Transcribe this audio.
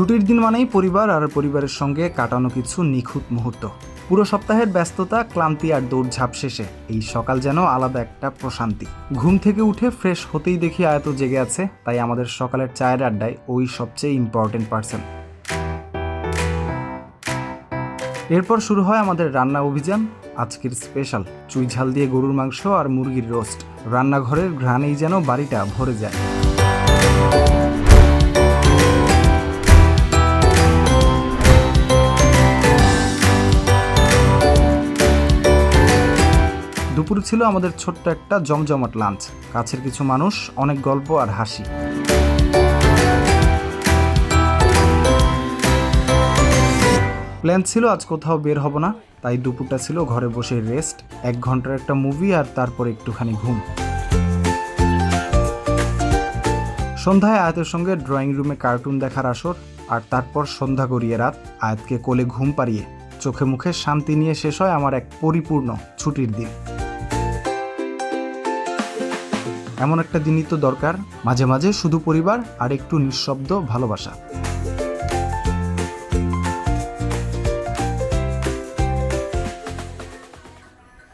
ছুটির দিন মানেই পরিবার আর পরিবারের সঙ্গে কাটানো কিছু নিখুঁত মুহূর্ত। পুরো সপ্তাহের ব্যস্ততা, ক্লান্তি আর দৌড়ঝাঁপ শেষে এই সকাল যেন আলাদা একটা প্রশান্তি। ঘুম থেকে উঠে ফ্রেশ হতেই দেখি আয়ত জেগে আছে, তাই আমাদের সকালের চায়ের আড্ডায় ওই সবচেয়ে ইম্পর্টেন্ট পার্সন এরপর শুরু হয় আমাদের রান্না অভিযান, আজকের স্পেশাল চুই ঝাল দিয়ে গরুর মাংস আর মুরগির রোস্ট রান্নাঘরের ঘ্রাণেই যেন বাড়িটা ভরে যায়। দুপুর ছিল আমাদের ছোট্ট একটা জমজমাট লাঞ্চ কাছের কিছু মানুষ, অনেক গল্প আর হাসি। প্ল্যান ছিল আজ কোথাও বের হব না, তাই দুপুরটা ছিল ঘরে বসে রেস্ট এক ঘণ্টার একটা মুভি আর তারপর একটুখানি ঘুম। সন্ধ্যায় আয়াতের সঙ্গে ড্রয়িং রুমে কার্টুন দেখার আসর, আর তারপর সন্ধ্যা গড়িয়ে রাত, আয়াতকে কোলে ঘুম পাড়িয়ে চোখে মুখে শান্তি নিয়ে শেষ হয় আমার এক পরিপূর্ণ ছুটির দিন। এমন একটা দিনই তো দরকার। মাঝে মাঝে শুধু পরিবার আর একটু নিঃশব্দ ভালোবাসা।